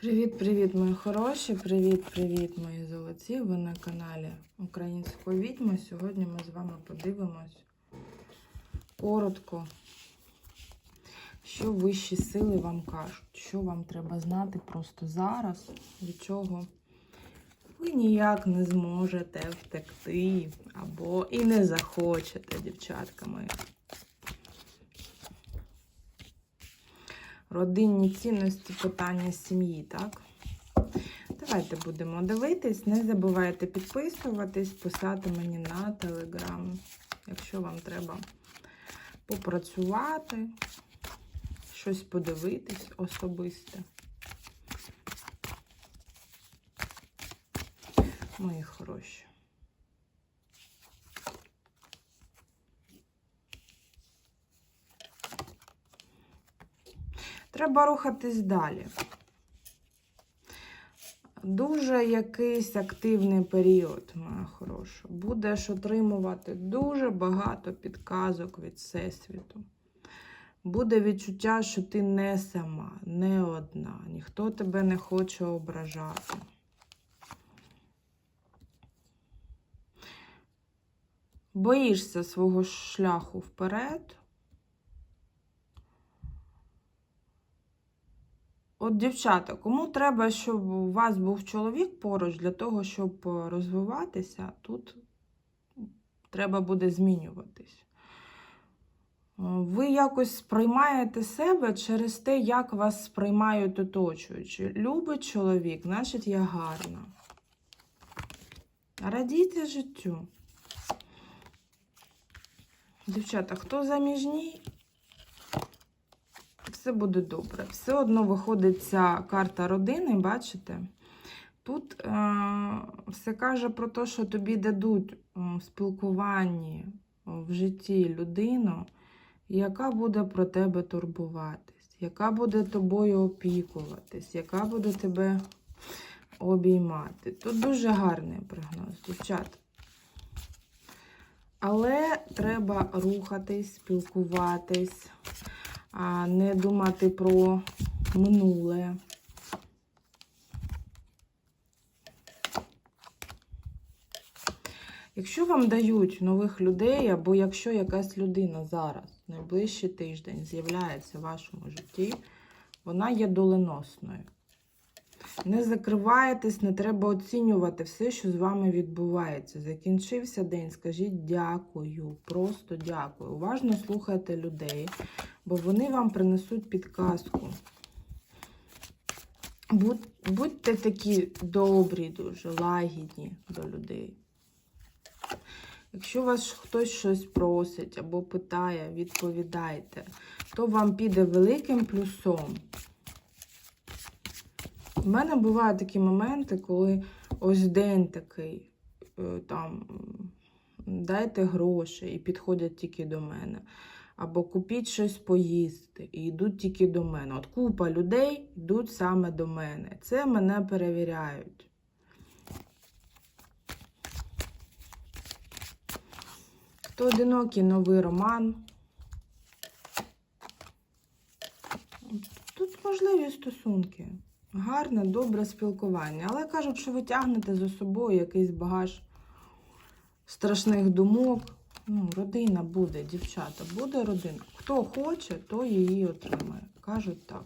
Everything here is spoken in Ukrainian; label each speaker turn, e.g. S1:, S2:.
S1: Привіт-привіт, мої хороші! Привіт-привіт, мої золоті! Ви на каналі Української відьми. Сьогодні ми з вами подивимось коротко, що вищі сили вам кажуть, що вам треба знати просто зараз, від чого ви ніяк не зможете втекти або і не захочете, дівчатка мої. Родинні цінності, питання сім'ї, так? Давайте будемо дивитись. Не забувайте підписуватись, писати мені на телеграм, якщо вам треба попрацювати, щось подивитись особисте. Мої хороші. Треба рухатись далі. Дуже якийсь активний період, моя хороша. Будеш отримувати дуже багато підказок від Всесвіту. Буде відчуття, що ти не сама, не одна, ніхто тебе не хоче ображати. Боїшся свого шляху вперед. От, дівчата, кому треба, щоб у вас був чоловік поруч для того, щоб розвиватися, тут треба буде змінюватись. Ви якось сприймаєте себе через те, як вас сприймають оточуючі. Любить чоловік, значить я гарна. Радійте життю. Дівчата, хто заміжній? Все буде добре. Все одно виходить ця карта родини, бачите? Тут е, все каже про те, що тобі дадуть в спілкуванні в житті людину, яка буде про тебе турбуватись, яка буде тобою опікуватись, яка буде тебе обіймати. Тут дуже гарний прогноз, дівчата. Але треба рухатись, спілкуватись не думати про минуле. Якщо вам дають нових людей, або якщо якась людина зараз, найближчий тиждень, з'являється в вашому житті, вона є доленосною. Не закривайтесь, не треба оцінювати все, що з вами відбувається. Закінчився день, скажіть дякую, просто дякую. Уважно слухайте людей, бо вони вам принесуть підказку. Будь, будьте такі добрі, дуже лагідні до людей. Якщо вас хтось щось просить або питає, відповідайте, то вам піде великим плюсом. У мене бувають такі моменти, коли ось день такий, е, там, дайте гроші і підходять тільки до мене. Або купіть щось поїсти і йдуть тільки до мене. От купа людей йдуть саме до мене. Це мене перевіряють. Хто одинокий новий роман. Тут можливі стосунки. Гарне, добре спілкування. Але кажуть, що ви тягнете за собою якийсь багаж страшних думок. Ну, Родина буде, дівчата, буде родина. Хто хоче, то її отримає. Кажуть так.